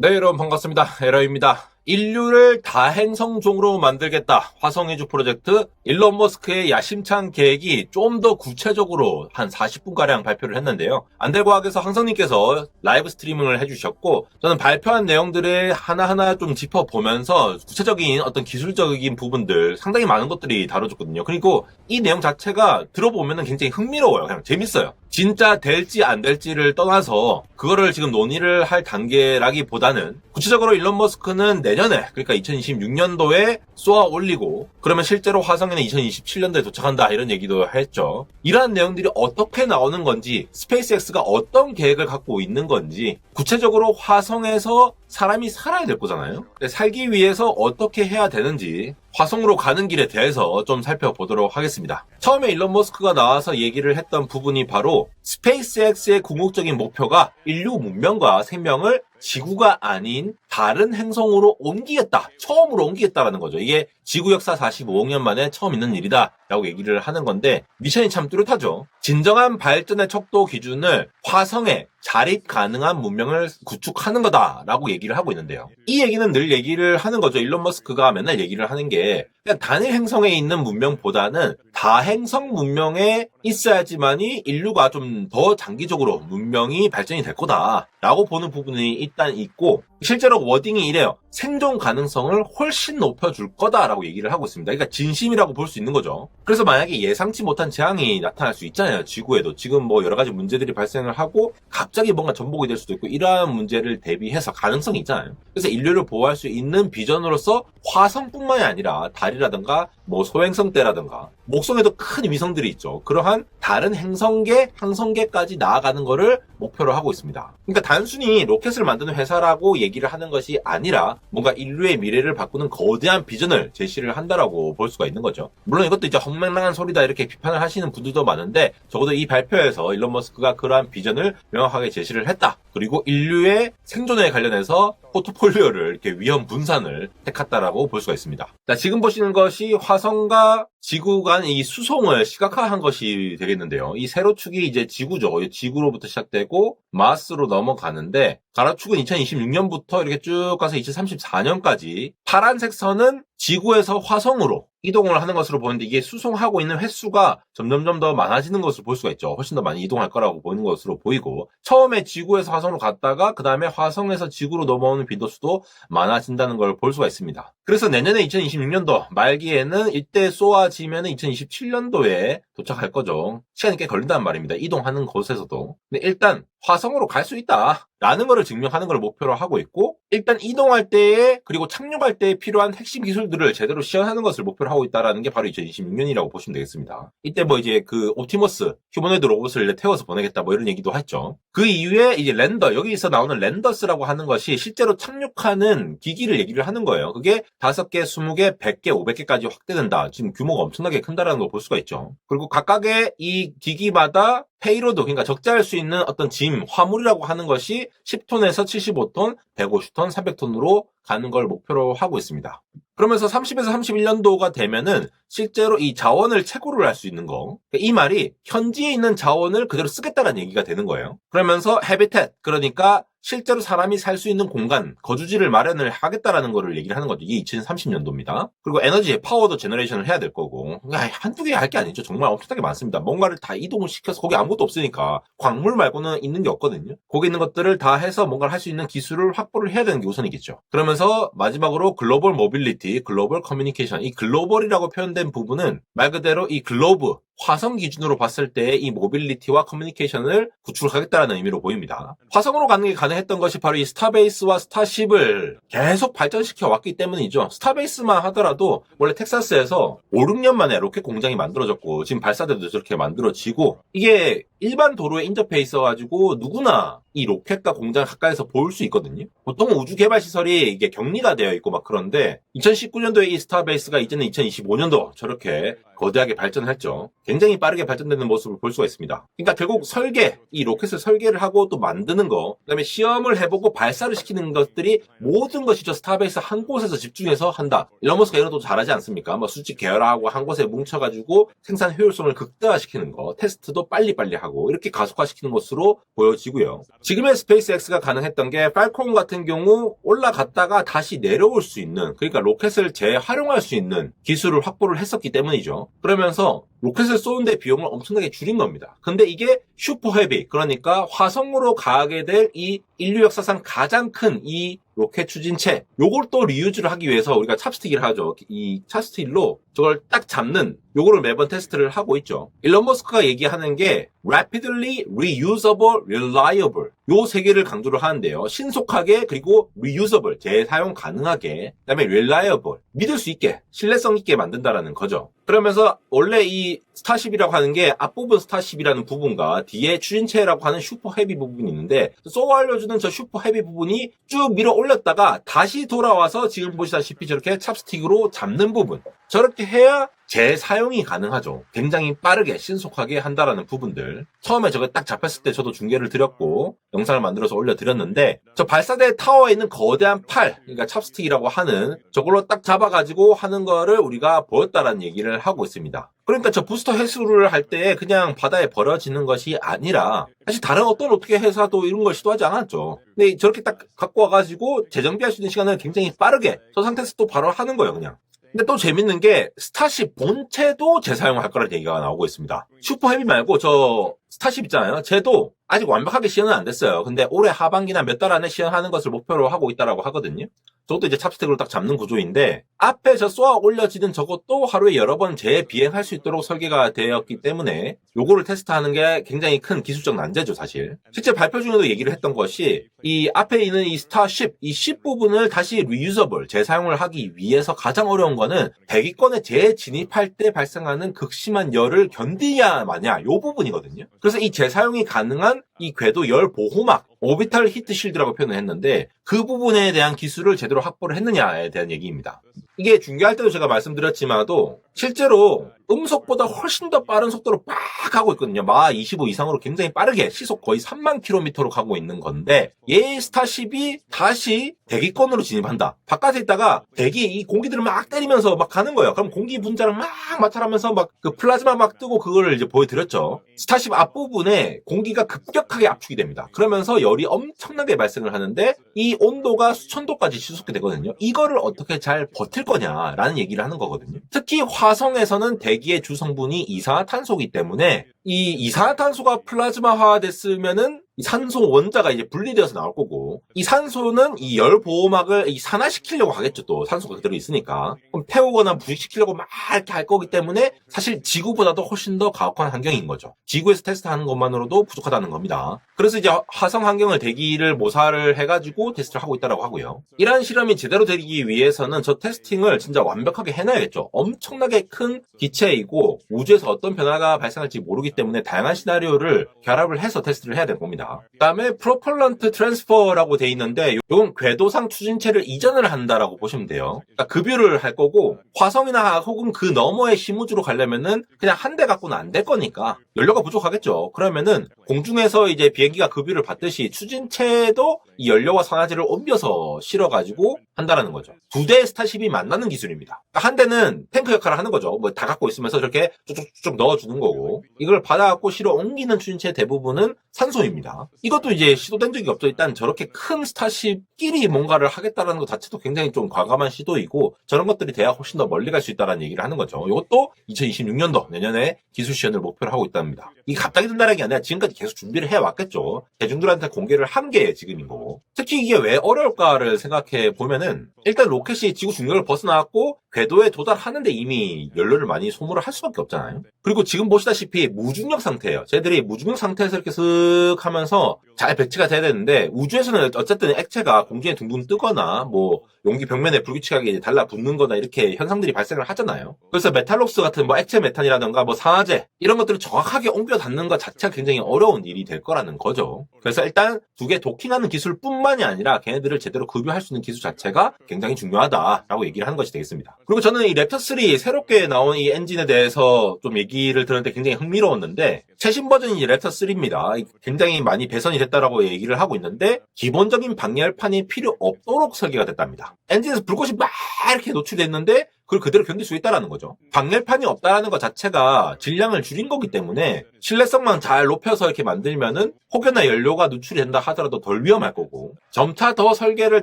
네, 여러분 반갑습니다. 에러입니다. 인류를 다행성종으로 만들겠다. 화성이주 프로젝트 일론 머스크의 야심찬 계획이 좀 더 구체적으로 한 40분가량 발표를 했는데요. 안될과학에서 항성님께서 라이브 스트리밍을 해주셨고 저는 발표한 내용들을 하나하나 좀 짚어보면서 구체적인 어떤 기술적인 부분들 상당히 많은 것들이 다뤄졌거든요. 그리고 이 내용 자체가 들어보면 굉장히 흥미로워요. 그냥 재밌어요. 진짜 될지 안 될지를 떠나서 그거를 지금 논의를 할 단계라기보다는 구체적으로 일론 머스크는 내 년에 그러니까 2026년도에 쏘아 올리고 그러면 실제로 화성에는 2027년도에 도착한다 이런 얘기도 했죠. 이러한 내용들이 어떻게 나오는 건지 스페이스X가 어떤 계획을 갖고 있는 건지 구체적으로 화성에서 사람이 살아야 될 거잖아요. 살기 위해서 어떻게 해야 되는지 화성으로 가는 길에 대해서 좀 살펴보도록 하겠습니다. 처음에 일론 머스크가 나와서 얘기를 했던 부분이 바로 스페이스X의 궁극적인 목표가 인류 문명과 생명을 지구가 아닌 다른 행성으로 옮기겠다. 처음으로 옮기겠다라는 거죠. 이게 지구 역사 45억 년 만에 처음 있는 일이다. 라고 얘기를 하는 건데 미션이 참 뚜렷하죠. 진정한 발전의 척도 기준을 화성에 자립 가능한 문명을 구축하는 거다라고 얘기를 하고 있는데요. 이 얘기는 늘 얘기를 하는 거죠. 일론 머스크가 맨날 얘기를 하는 게 그냥 단일 행성에 있는 문명보다는 다행성 문명에 있어야지만이 인류가 좀 더 장기적으로 문명이 발전이 될 거다라고 보는 부분이 일단 있고 실제로 워딩이 이래요. 생존 가능성을 훨씬 높여줄 거다라고 얘기를 하고 있습니다. 그러니까 진심이라고 볼 수 있는 거죠. 그래서 만약에 예상치 못한 재앙이 나타날 수 있잖아요. 지구에도 지금 뭐 여러 가지 문제들이 발생을 하고 갑자기 뭔가 전복이 될 수도 있고 이러한 문제를 대비해서 가능성이 있잖아요. 그래서 인류를 보호할 수 있는 비전으로서 화성뿐만이 아니라 달이라든가 뭐 소행성 때라든가 목성에도 큰 위성들이 있죠. 그러한 다른 행성계, 항성계까지 나아가는 거를 목표로 하고 있습니다. 그러니까 단순히 로켓을 만드는 회사라고 얘기를 하는 것이 아니라 뭔가 인류의 미래를 바꾸는 거대한 비전을 제시를 한다라고 볼 수가 있는 거죠. 물론 이것도 이제 헛맹랑한 소리다 이렇게 비판을 하시는 분들도 많은데 적어도 이 발표에서 일론 머스크가 그러한 비전을 명확하게 제시를 했다. 그리고 인류의 생존에 관련해서 포트폴리오를 이렇게 위험 분산을 택했다라고 볼 수가 있습니다. 자, 지금 보시는 것이 화성과 지구 간이 수송을 시각화한 것이 되겠는데요. 이 세로축이 이제 지구죠. 이 지구로부터 시작되고 마스로 넘어가는데 가로축은 2026년부터 이렇게 쭉 가서 2034년까지 파란색 선은 지구에서 화성으로 이동을 하는 것으로 보는데 이게 수송하고 있는 횟수가 점점점 더 많아지는 것을 볼 수가 있죠. 훨씬 더 많이 이동할 거라고 보이는 것으로 보이고 처음에 지구에서 화성으로 갔다가 그 다음에 화성에서 지구로 넘어오는 빈도수도 많아진다는 걸 볼 수가 있습니다. 그래서 내년에 2026년도 말기에는 이때 쏘아지면 2027년도에 도착할 거죠. 시간이 꽤 걸린다는 말입니다. 이동하는 곳에서도. 근데 일단 화성으로 갈 수 있다. 라는 것을 증명하는 걸 목표로 하고 있고 일단 이동할 때에 그리고 착륙할 때에 필요한 핵심 기술들을 제대로 시연하는 것을 목표로 하고 있다라는 게 바로 2026년이라고 보시면 되겠습니다. 이때 뭐 이제 그 옵티머스 휴머노이드 로봇을 태워서 보내겠다 뭐 이런 얘기도 했죠. 그 이후에 이제 랜더 여기서 나오는 랜더스라고 하는 것이 실제로 착륙하는 기기를 얘기를 하는 거예요. 그게 5개, 20개, 100개, 500개까지 확대된다. 지금 규모가 엄청나게 큰다라는 걸 볼 수가 있죠. 그리고 각각의 이 기기마다 페이로드, 그러니까 적재할 수 있는 어떤 짐, 화물이라고 하는 것이 10톤에서 75톤, 150톤, 300톤으로 가는 걸 목표로 하고 있습니다. 그러면서 30에서 31년도가 되면은 실제로 이 자원을 채굴을 할 수 있는 거. 이 말이 현지에 있는 자원을 그대로 쓰겠다는 얘기가 되는 거예요. 그러면서 헤비텟, 그러니까 실제로 사람이 살 수 있는 공간, 거주지를 마련을 하겠다라는 거를 얘기를 하는 거죠. 이게 2030년도입니다. 그리고 에너지, 파워도 제너레이션을 해야 될 거고. 한두 개 할 게 아니죠. 정말 엄청나게 많습니다. 뭔가를 다 이동을 시켜서 거기 아무것도 없으니까 광물 말고는 있는 게 없거든요. 거기 있는 것들을 다 해서 뭔가를 할 수 있는 기술을 확보를 해야 되는 게 우선이겠죠. 그러면서 마지막으로 글로벌 모빌리티, 글로벌 커뮤니케이션. 이 글로벌이라고 표현된 부분은 말 그대로 이 글로브, 화성 기준으로 봤을 때 이 모빌리티와 커뮤니케이션을 구축하겠다는 의미로 보입니다. 화성으로 가는 게 가능했던 것이 바로 이 스타베이스와 스타쉽을 계속 발전시켜 왔기 때문이죠. 스타베이스만 하더라도 원래 텍사스에서 5, 6년 만에 로켓 공장이 만들어졌고 지금 발사대도 저렇게 만들어지고 이게 일반 도로에 인접해 있어가지고 누구나 이 로켓과 공장을 가까이서 볼 수 있거든요. 보통 우주 개발 시설이 이게 격리가 되어 있고 막 그런데 2019년도에 이 스타베이스가 이제는 2025년도 저렇게 거대하게 발전했죠. 굉장히 빠르게 발전되는 모습을 볼 수가 있습니다. 그러니까 결국 설계, 이 로켓을 설계를 하고 또 만드는 거, 그다음에 시험을 해보고 발사를 시키는 것들이 모든 것이 저 스타베이스 한 곳에서 집중해서 한다. 일론 머스크가 이런 것도 잘하지 않습니까? 뭐 수직 계열화하고 한 곳에 뭉쳐가지고 생산 효율성을 극대화시키는 거, 테스트도 빨리빨리 하고 이렇게 가속화시키는 것으로 보여지고요. 지금의 스페이스X가 가능했던 게 팔콘 같은 경우 올라갔다가 다시 내려올 수 있는 그러니까 로켓을 재활용할 수 있는 기술을 확보를 했었기 때문이죠. 그러면서 로켓을 쏘는데 비용을 엄청나게 줄인 겁니다. 근데 이게 슈퍼 헤비 그러니까 화성으로 가게 될 이 인류 역사상 가장 큰 이 로켓 추진체 요걸 또 리유즈를 하기 위해서 우리가 찹스틱을 하죠. 이 찹스틱로 저걸 딱 잡는 요거를 매번 테스트를 하고 있죠. 일론 머스크가 얘기하는 게 rapidly reusable, reliable 요 세 개를 강조를 하는데요. 신속하게 그리고 reusable 재사용 가능하게 그다음에 reliable 믿을 수 있게 신뢰성 있게 만든다라는 거죠. 그러면서 원래 이 스타쉽이라고 하는 게 앞부분 스타쉽이라는 부분과 뒤에 추진체라고 하는 슈퍼 헤비 부분이 있는데 쏘아 알려주는 저 슈퍼 헤비 부분이 쭉 밀어 올 렸다가 다시 돌아와서 지금 보시다시피 저렇게 찹스틱으로 잡는 부분. 저렇게 해야 재사용이 가능하죠. 굉장히 빠르게 신속하게 한다라는 부분들. 처음에 저거 딱 잡혔을 때 저도 중계를 드렸고 영상을 만들어서 올려드렸는데 저 발사대 타워에 있는 거대한 팔, 그러니까 찹스틱이라고 하는 저걸로 딱 잡아가지고 하는 거를 우리가 보였다라는 얘기를 하고 있습니다. 그러니까 저 부스터 해수를 할 때 그냥 바다에 버려지는 것이 아니라 사실 다른 어떤 어떻게 회사도 이런 걸 시도하지 않았죠. 근데 저렇게 딱 갖고 와가지고 재정비할 수 있는 시간을 굉장히 빠르게 저 상태에서 또 바로 하는 거예요, 그냥. 근데 또 재밌는 게 스타쉽 본체도 재사용할 거라는 얘기가 나오고 있습니다. 슈퍼 헤비 말고 저 스타쉽 있잖아요. 쟤도 아직 완벽하게 시연은 안 됐어요. 근데 올해 하반기나 몇 달 안에 시연하는 것을 목표로 하고 있다라고 하거든요. 저것도 이제 찹스틱으로 딱 잡는 구조인데 앞에 저 쏘아 올려지는 저것도 하루에 여러 번 재비행할 수 있도록 설계가 되었기 때문에 요거를 테스트하는 게 굉장히 큰 기술적 난제죠 사실 실제 발표 중에도 얘기를 했던 것이 이 앞에 있는 이 스타쉽 이10 부분을 다시 리유저블 재사용을 하기 위해서 가장 어려운 거는 대기권에 재진입할 때 발생하는 극심한 열을 견디야 마냐 요 부분이거든요 그래서 이 재사용이 가능한 이 궤도 열 보호막 오비탈 히트 실드라고 표현을 했는데 그 부분에 대한 기술을 제대로 확보를 했느냐에 대한 얘기입니다. 이게 중계할 때도 제가 말씀드렸지만도 실제로 음속보다 훨씬 더 빠른 속도로 빡 가고 있거든요. 마 25 이상으로 굉장히 빠르게 시속 거의 3만 킬로미터로 가고 있는 건데 얘 스타쉽이 다시 대기권으로 진입한다. 바깥에 있다가 대기 이 공기들을 막 때리면서 막 가는 거예요. 그럼 공기 분자를 막 마찰하면서 막 그 플라즈마 막 뜨고 그거를 이제 보여드렸죠. 스타쉽 앞부분에 공기가 급격하게 압축이 됩니다. 그러면서 열이 엄청나게 발생을 하는데 이 온도가 수천 도까지 치솟게 되거든요. 이거를 어떻게 잘 버틸 거냐라는 얘기를 하는 거거든요. 특히 화성에서는 대기의 주 성분이 이산화탄소이기 때문에 이 이산화탄소가 플라즈마화 됐으면은 이 산소 원자가 이제 분리되어서 나올 거고 이 산소는 이 열 보호막을 이 산화시키려고 하겠죠 또 산소가 그대로 있으니까. 그럼 태우거나 부식시키려고 막 이렇게 할 거기 때문에 사실 지구보다도 훨씬 더 가혹한 환경인 거죠. 지구에서 테스트하는 것만으로도 부족하다는 겁니다. 그래서 이제 화성 환경을 대기를 모사를 해가지고 테스트를 하고 있다고 하고요. 이러한 실험이 제대로 되기 위해서는 저 테스팅을 진짜 완벽하게 해놔야겠죠. 엄청나게 큰 기체이고 우주에서 어떤 변화가 발생할지 모르기 때문에 다양한 시나리오를 결합을 해서 테스트를 해야 될 겁니다 그 다음에 프로펄런트 트랜스퍼라고 돼 있는데 이건 궤도상 추진체를 이전을 한다라고 보시면 돼요. 그러니까 급유를 할 거고 화성이나 혹은 그 너머의 심우주로 가려면은 그냥 한 대 갖고는 안 될 거니까 연료가 부족하겠죠. 그러면은 공중에서 이제 비행기가 급유를 받듯이 추진체도 이 연료와 산화제를 옮겨서 실어가지고 한다라는 거죠. 두 대의 스타쉽이 만나는 기술입니다. 그러니까 한 대는 탱크 역할을 하는 거죠. 뭐 다 갖고 있으면서 저렇게 쭉쭉쭉 넣어주는 거고 이걸 받아갖고 실어 옮기는 추진체 대부분은 산소입니다. 이것도 이제 시도된 적이 없죠. 일단 저렇게 큰 스타쉽끼리 뭔가를 하겠다라는 것 자체도 굉장히 좀 과감한 시도이고 저런 것들이 돼야 훨씬 더 멀리 갈 수 있다는 얘기를 하는 거죠. 이것도 2026년도 내년에 기술 시연을 목표로 하고 있답니다. 이게 갑자기 된다는 게 아니라 지금까지 계속 준비를 해왔겠죠. 대중들한테 공개를 한 게 지금인 거고. 특히 이게 왜 어려울까를 생각해 보면은 일단 로켓이 지구 중력을 벗어나왔고 궤도에 도달하는데 이미 연료를 많이 소모를 할 수밖에 없잖아요. 그리고 지금 보시다시피 무중력 상태예요. 쟤들이 무중력 상태에서 이렇게 슥 하면서 잘 배치가 돼야 되는데 우주에서는 어쨌든 액체가 공중에 둥둥 뜨거나 뭐 용기 벽면에 불규칙하게 달라붙는 거나 이렇게 현상들이 발생을 하잖아요. 그래서 메탈록스 같은 뭐 액체 메탄이라던가 뭐 산화제 이런 것들을 정확하게 옮겨 닿는 것 자체가 굉장히 어려운 일이 될 거라는 거죠. 그래서 일단 두 개 도킹하는 기술뿐만이 아니라 걔네들을 제대로 급유할 수 있는 기술 자체가 굉장히 중요하다라고 얘기를 하는 것이 되겠습니다. 그리고 저는 이 랩터3 새롭게 나온 이 엔진에 대해서 좀 얘기를 들었는데 굉장히 흥미로웠는데 최신 버전이 랩터3입니다. 굉장히 많이 배선이 됐다라고 얘기를 하고 있는데 기본적인 방열판이 필요 없도록 설계가 됐답니다. 엔진에서 불꽃이 막 이렇게 노출됐는데 그걸 그대로 견딜 수 있다라는 거죠. 방열판이 없다라는 것 자체가 질량을 줄인 거기 때문에 신뢰성만 잘 높여서 이렇게 만들면은 혹여나 연료가 누출이 된다 하더라도 덜 위험할 거고 점차 더 설계를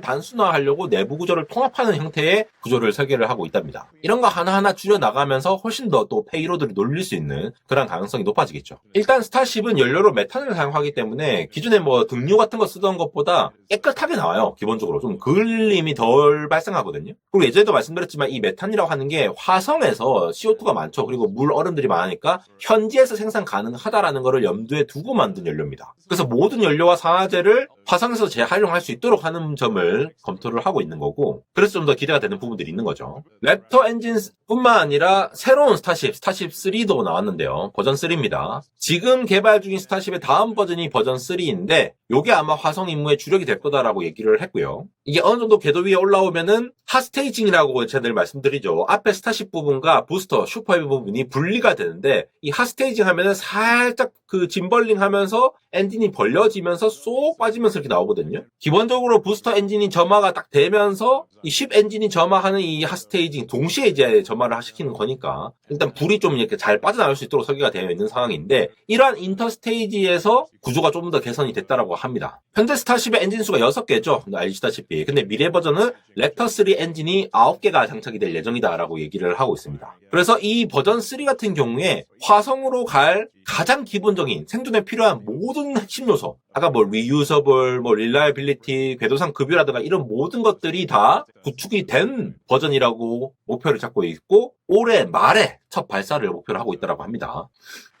단순화하려고 내부 구조를 통합하는 형태의 구조를 설계를 하고 있답니다. 이런 거 하나하나 줄여 나가면서 훨씬 더 또 페이로드를 놀릴 수 있는 그런 가능성이 높아지겠죠. 일단 스타쉽은 연료로 메탄을 사용하기 때문에 기존에 뭐 등유 같은 거 쓰던 것보다 깨끗하게 나와요. 기본적으로 좀 그을림이 덜 발생하거든요. 그리고 예전에도 말씀드렸지만 이 메탄이라고 하는 게 화성에서 CO2가 많죠. 그리고 물 얼음들이 많으니까 현지에서 생산 가능하다라는 것을 염두에 두고 만든 연료입니다. 그래서 모든 연료와 산화제를 화성에서 재활용할 수 있도록 하는 점을 검토를 하고 있는 거고 그래서 좀 더 기대가 되는 부분들이 있는 거죠. 랩터 엔진뿐만 아니라 새로운 스타쉽, 스타쉽 3도 나왔는데요. 버전 3입니다. 지금 개발 중인 스타쉽의 다음 버전이 버전 3인데 요게 아마 화성 임무의 주력이 될 거다라고 얘기를 했고요. 이게 어느 정도 궤도 위에 올라오면은 핫스테이징이라고 제가 늘 말씀드리죠. 앞에 스타쉽 부분과 부스터, 슈퍼헤비 부분이 분리가 되는데 이 핫스테이징 하면은 살짝 그 짐벌링 하면서 엔진이 벌려지면서 쏙 빠지면서 이렇게 나오거든요. 기본적으로 부스터 엔진이 점화가 딱 되면서 이 10 엔진이 점화하는 이 핫스테이징 동시에 이제 점화를 시키는 거니까 일단 불이 좀 이렇게 잘 빠져나올 수 있도록 설계가 되어 있는 상황인데 이러한 인터스테이지에서 구조가 좀더 개선이 됐다라고 합니다. 현재 스타쉽의 엔진 수가 6개죠. 알시다시피. 근데 미래 버전은 랩터3 엔진이 9개가 장착이 될 예정이다라고 얘기를 하고 있습니다. 그래서 이 버전 3 같은 경우에 화성으로 갈 가장 기본 적인 생존에 필요한 모든 핵심 요소 아까 뭐 reusable, 뭐 reliability, 궤도상 급유라든가 이런 모든 것들이 다 구축이 된 버전이라고 목표를 잡고 있고 올해 말에 첫 발사를 목표로 하고 있다고 합니다.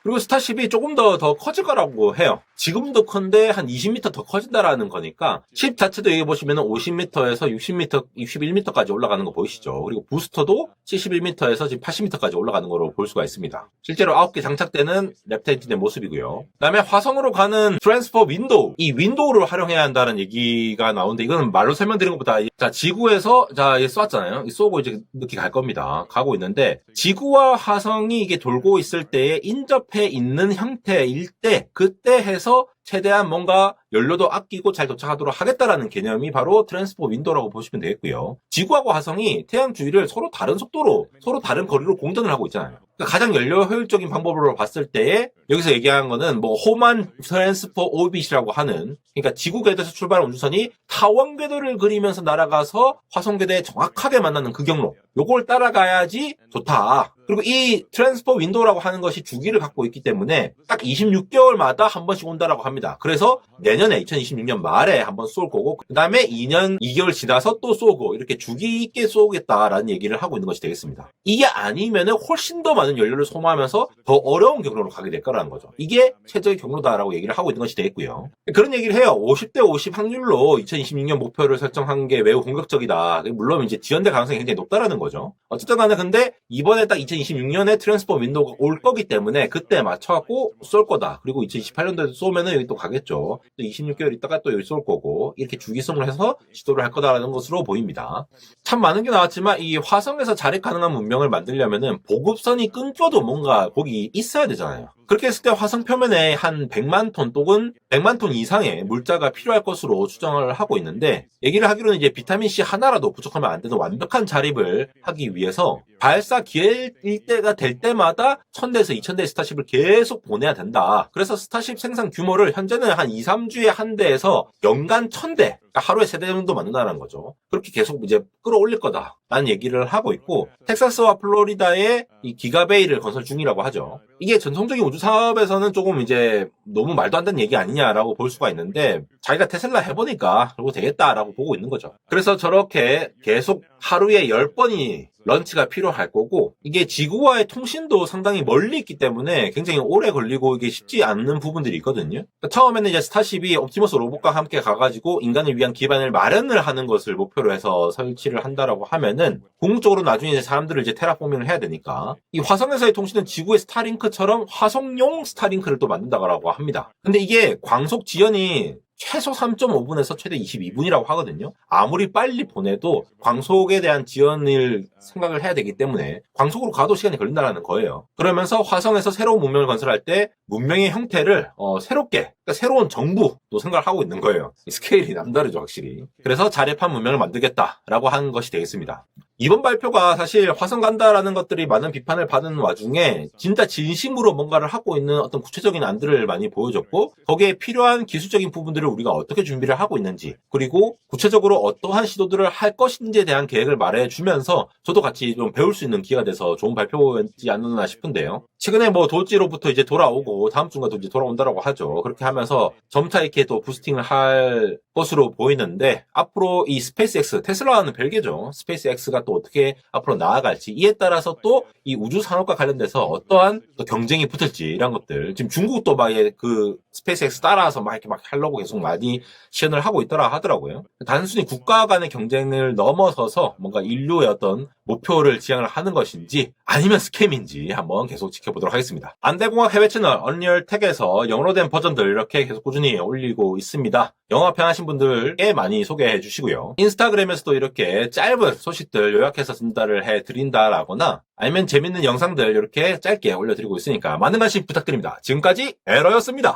그리고 스타쉽이 조금 더, 더 커질 거라고 해요. 지금도 큰데 한 20m 더 커진다라는 거니까, 칩 자체도 여기 보시면 50m에서 60m, 61m까지 올라가는 거 보이시죠? 그리고 부스터도 71m에서 지금 80m까지 올라가는 거로 볼 수가 있습니다. 실제로 9개 장착되는 엔진의 모습이고요. 그 다음에 화성으로 가는 트랜스퍼 윈도우, 이 윈도우를 활용해야 한다는 얘기가 나오는데, 이거는 말로 설명드린 것보다, 자, 지구에서, 자, 얘 쏘았잖아요. 쏘고 이제 이렇게 갈 겁니다. 가고 있는데, 지구와 화성이 이게 돌고 있을 때에 인접해 있는 형태일 때, 그때 해서 최대한 뭔가 연료도 아끼고 잘 도착하도록 하겠다라는 개념이 바로 트랜스포 윈도우라고 보시면 되겠고요. 지구하고 화성이 태양 주위를 서로 다른 속도로, 서로 다른 거리로 공전을 하고 있잖아요. 그러니까 가장 연료 효율적인 방법으로 봤을 때에 여기서 얘기하는 거는 뭐 호만 트랜스포 오빗이라고 하는 그러니까 지구 궤도에서 출발한 우주선이 타원 궤도를 그리면서 날아가서 화성 궤도에 정확하게 만나는 그 경로. 요걸 따라가야지 좋다. 그리고 이 트랜스포 윈도우라고 하는 것이 주기를 갖고 있기 때문에 딱 26개월마다 한 번씩 온다라고 합니다. 그래서 내년에 2026년 말에 한 번 쏠 거고 그 다음에 2년 2개월 지나서 또 쏘고 이렇게 주기 있게 쏘겠다라는 얘기를 하고 있는 것이 되겠습니다. 이게 아니면은 훨씬 더 많은 연료를 소모하면서 더 어려운 경로로 가게 될 거라는 거죠. 이게 최저의 경로다라고 얘기를 하고 있는 것이 되겠고요. 그런 얘기를 해요. 50대 50 확률로 2026년 목표를 설정한 게 매우 공격적이다. 물론 이제 지연될 가능성이 굉장히 높다라는 거죠. 어쨌든 간에 근데 이번에 딱 2026년에 트랜스포 윈도우가 올 거기 때문에 그때 맞춰갖고 쏠 거다. 그리고 2028년도에 쏘면은 여기 또 가겠죠. 또 26개월 있다가 또 여기 쏠 거고 이렇게 주기성을 해서 시도를 할 거다라는 것으로 보입니다. 참 많은 게 나왔지만 이 화성에서 자립 가능한 문명을 만들려면은 보급선이 끊겨도 뭔가 거기 있어야 되잖아요. 그렇게 했을 때 화성 표면에 한 100만 톤 또는 100만 톤 이상의 물자가 필요할 것으로 추정을 하고 있는데 얘기를 하기로는 이제 비타민 C 하나라도 부족하면 안 되는 완벽한 자립을 하기 위해서 발사 기일 때가 될 때마다 1000대에서 2000대의 스타쉽을 계속 보내야 된다. 그래서 스타쉽 생산 규모를 현재는 한 2, 3주에 한 대에서 연간 1000대, 그러니까 하루에 3대 정도 만든다는 거죠. 그렇게 계속 이제 끌어올릴 거다. 라는 얘기를 하고 있고 텍사스와 플로리다에 이 기가베이를 건설 중이라고 하죠. 이게 전통적인 우주 사업에서는 조금 이제 너무 말도 안 되는 얘기 아니냐라고 볼 수가 있는데 자기가 테슬라 해보니까 그러고 되겠다라고 보고 있는 거죠. 그래서 저렇게 계속 하루에 10번이 런치가 필요할 거고 이게 지구와의 통신도 상당히 멀리 있기 때문에 굉장히 오래 걸리고 이게 쉽지 않는 부분들이 있거든요. 그러니까 처음에는 이제 스타쉽이 옵티머스 로봇과 함께 가가지고 인간을 위한 기반을 마련을 하는 것을 목표로 해서 설치를 한다라고 하면은 궁극적으로 나중에 이제 사람들을 이제 테라포밍을 해야 되니까 이 화성에서의 통신은 지구의 스타링크처럼 화성용 스타링크를 또 만든다고 합니다. 근데 이게 광속 지연이 최소 3.5분에서 최대 22분이라고 하거든요. 아무리 빨리 보내도 광속에 대한 지연을 생각을 해야 되기 때문에 광속으로 가도 시간이 걸린다는 거예요. 그러면서 화성에서 새로운 문명을 건설할 때 문명의 형태를 어, 새롭게 그러니까 새로운 정부도 생각을 하고 있는 거예요. 이 스케일이 남다르죠 확실히. 그래서 자립한 문명을 만들겠다라고 한 것이 되겠습니다. 이번 발표가 사실 화성 간다라는 것들이 많은 비판을 받은 와중에 진짜 진심으로 뭔가를 하고 있는 어떤 구체적인 안들을 많이 보여줬고 거기에 필요한 기술적인 부분들을 우리가 어떻게 준비를 하고 있는지 그리고 구체적으로 어떠한 시도들을 할 것인지에 대한 계획을 말해주면서 저도 같이 좀 배울 수 있는 기회가 돼서 좋은 발표였지 않나 싶은데요. 최근에 뭐 도지로부터 이제 돌아오고 다음 주인가 도 이제 돌아온다라고 하죠. 그렇게 하면 서 점차 이렇게 또 부스팅을 할 것으로 보이는데 앞으로 이 스페이스X 테슬라는 별개죠. 스페이스X가 또 어떻게 앞으로 나아갈지 이에 따라서 또 이 우주 산업과 관련돼서 어떠한 또 경쟁이 붙을지 이런 것들 지금 중국도 막그 스페이스X 따라서 막 이렇게 막 하려고 계속 많이 시연을 하고 있더라 하더라고요. 단순히 국가 간의 경쟁을 넘어서서 뭔가 인류의 어떤 목표를 지향을 하는 것인지 아니면 스캠인지 한번 계속 지켜보도록 하겠습니다. 안대공학 해외 채널 언리얼 텍에서 영어로 된 버전들 이렇게 계속 꾸준히 올리고 있습니다. 영어 편하신 분들께 많이 소개해 주시고요. 인스타그램에서도 이렇게 짧은 소식들 요약해서 전달을 해 드린다라거나 아니면 재밌는 영상들 이렇게 짧게 올려드리고 있으니까 많은 관심 부탁드립니다. 지금까지 에러였습니다.